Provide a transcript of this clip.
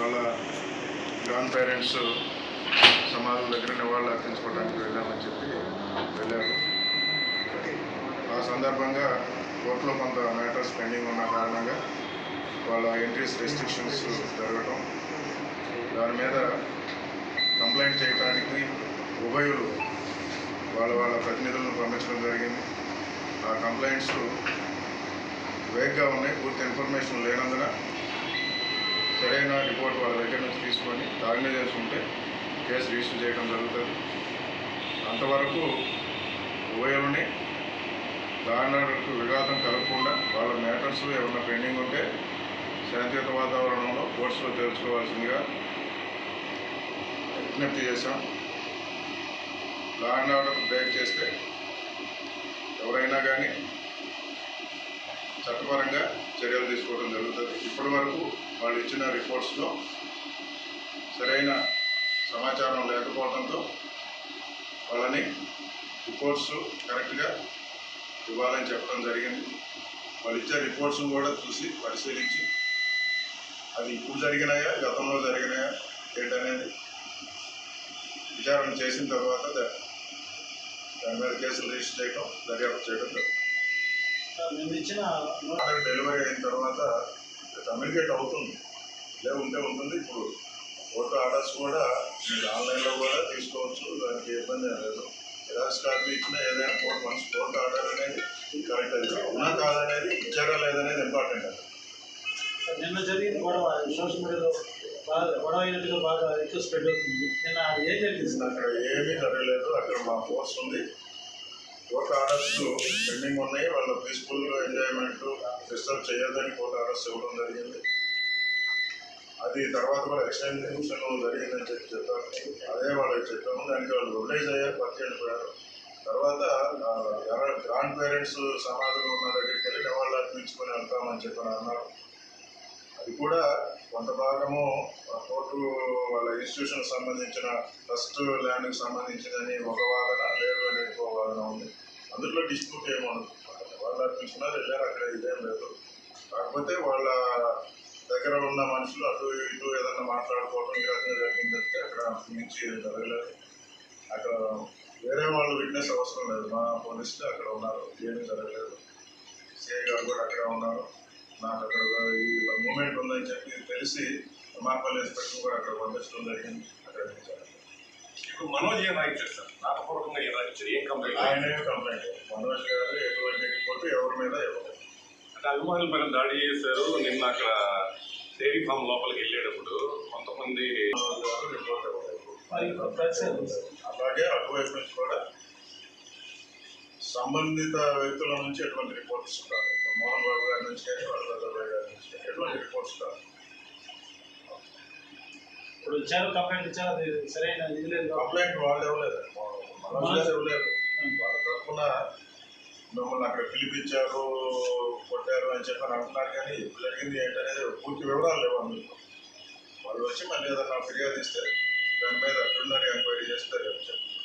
వాళ్ళ grand parents సమాధుల దగ్గర వాళ్ళు అర్థించుకోవడానికి వెళ్ళామని చెప్పి వెళ్ళారు. ఆ సందర్భంగా కోర్టులో కొంత మ్యాటర్స్ పెండింగ్ ఉన్న కారణంగా వాళ్ళ ఎంట్రీస్ రెస్ట్రిక్షన్స్ జరగడం దాని మీద కంప్లైంట్ చేయడానికి ఉభయులు వాళ్ళ వాళ్ళ ప్రతినిధులను పంపించడం జరిగింది. ఆ కంప్లైంట్స్ వేగ్గా ఉన్నాయి పూర్తి ఇన్ఫర్మేషన్ లేనందున సరైన రిపోర్ట్ వాళ్ళ దగ్గర నుంచి తీసుకొని కాగ్నిజెన్స్ ఉంటే కేసు రిజిస్టర్ చేయడం జరుగుతుంది. అంతవరకు ఓఎల్ని దారుణకు విఘాతం కలగకుండా వాళ్ళ మ్యాటర్స్ ఏమన్నా పెండింగ్ ఉంటే శాంతియుత వాతావరణంలో కోర్సులో తెలుసుకోవాల్సిందిగా విజ్ఞప్తి చేశాం. లా అండ్ ఆర్డర్ బ్రేక్ చేస్తే ఎవరైనా కానీ చట్టపరంగా చర్యలు తీసుకోవడం జరుగుతుంది ఇప్పటి వరకు వాళ్ళు ఇచ్చిన రిపోర్ట్స్లో సరైన సమాచారం లేకపోవడంతో వాళ్ళని రిపోర్ట్స్ కరెక్ట్గా ఇవ్వాలని చెప్పడం జరిగింది వాళ్ళు ఇచ్చే రిపోర్ట్స్ని కూడా చూసి పరిశీలించి అది ఇప్పుడు జరిగినాయా గతంలో జరిగినాయా ఏంటనేది విచారణ చేసిన తర్వాత దాని మీద కేసులు రిజిస్టర్ చేయడం దర్యాప్తు చేయడం జరుగుతుంది. మేము ఇచ్చిన డెలివరీ అయిన తర్వాత కమ్యూనికేట్ అవుతుంది. లే ఉంటే ఉంటుంది. ఇప్పుడు కోర్టు ఆర్డర్స్ కూడా మీరు ఆన్లైన్లో కూడా తీసుకోవచ్చు. దానికి ఇబ్బంది లేదు. జిరాక్స్ కాపీ ఇచ్చిన ఏదైనా కోర్టు వన్స్ కోర్టు ఆర్డర్ అనేది కరెక్ట్ అది అవునా కాదనేది ఇచ్చారా లేదనేది ఇంపార్టెంట్ అది. నిన్న జరిగిన గొడవ సోషల్ మీడియాలో బాగా గొడవ అయినట్టుగా బాగా ఎక్కువ స్ప్రెడ్ అవుతుంది. నిన్న ఏం జరిగింది అక్కడ ఏమీ జరగలేదు. అక్కడ మా ఫోర్స్ ఉంది. కోర్టు ఆర్డర్స్ పెండింగ్ ఉన్నాయి. వాళ్ళ పీస్ఫుల్ ఎంజాయ్మెంట్ డిస్టర్బ్ చేయొద్దని కోర్టు ఆర్డర్స్ ఇవ్వడం జరిగింది. అది తర్వాత కూడా ఎక్స్టెన్షన్ జరిగిందని చెప్పి చెప్పారు. అదే వాళ్ళకి చెప్పాము. దానికి వాళ్ళు రిలైజ్ అయ్యారు పక్కకి వెళ్ళిపోయారు తర్వాత గ్రాండ్ పేరెంట్స్ సమాధులు ఉన్న దగ్గరికి వెళ్ళి వాళ్ళు అర్పించుకొని వెళ్తామని చెప్పని అన్నారు. అది కూడా కొంత భాగము కోర్టు వాళ్ళ ఇన్స్టిట్యూషన్ సంబంధించిన ట్రస్ట్ ల్యాండ్కి సంబంధించిందని ఒక వాదన లేదు అని అందులో డిస్ప్యూట్ ఏముండదు వాళ్ళు అనిపించినారు వెళ్ళారు అక్కడ ఇదేం లేదు. కాకపోతే వాళ్ళ దగ్గర ఉన్న మనుషులు అటు ఇటు ఏదన్నా మాట్లాడుకోవడం ఈ రకంగా జరిగింది అక్కడ మించి ఏం జరగలేదు అక్కడ వేరే వాళ్ళు విట్నెస్ అవసరం లేదు. మా పోలీసులు అక్కడ ఉన్నారు. ఏమీ జరగలేదు. సిఐ గారు కూడా అక్కడ ఉన్నారు. నాకు అక్కడ ఈ మూమెంట్ ఉందని చెప్పి తెలిసి మార్పల్లి ఇన్స్పెక్టర్ కూడా అక్కడ పంపించడం జరిగింది. అక్కడ ఏమీ ఇప్పుడు మనోజ్ ఏం రాయించారు సార్? రాతపూర్వకంగా ఏం రాయించారు ఏం కంప్లైంట్ ఆయనే కంప్లైంట్ మనోజ్ గారు ఎటువంటి రిపోర్ట్ ఎవరి మీద ఇవ్వలేదు అంటే అభిమానుల పైన దాడి చేశారు. నిన్న అక్కడ డైరీ ఫామ్ లోపలికి వెళ్ళేటప్పుడు కొంతమంది మనోజ్ గారు రిపోర్ట్ ఇవ్వలేదు. అలాగే అటువైపు నుంచి కూడా సంబంధిత వ్యక్తుల నుంచి ఎటువంటి రిపోర్ట్స్ రాదు మోహన్ బాబు గారి నుంచి కానీ వాళ్ళ చంద్రబాబు గారి నుంచి కానీ ఎటువంటి రిపోర్ట్స్ రాదు ఇప్పుడు ఇచ్చారు కంప్లైంట్ ఇచ్చారు అది సరైన ఇది లేదు కంప్లైంట్ వాళ్ళు ఇవ్వలేదు. మనోజ్ గారు ఇవ్వలేదు. వాళ్ళ తరఫున మిమ్మల్ని అక్కడ పిలిపించారు కొట్టారు అని చెప్పని అంటున్నారు కానీ ఇప్పుడు జరిగింది ఏంటనేది పూర్తి వివరాలు లేవు అందులో. వాళ్ళు వచ్చి మళ్ళీ ఏదన్నా ఫిర్యాదు ఇస్తే దాని మీద అట్లున్నారు ఎంక్వైరీ చేస్తే రేపు చెప్తారు.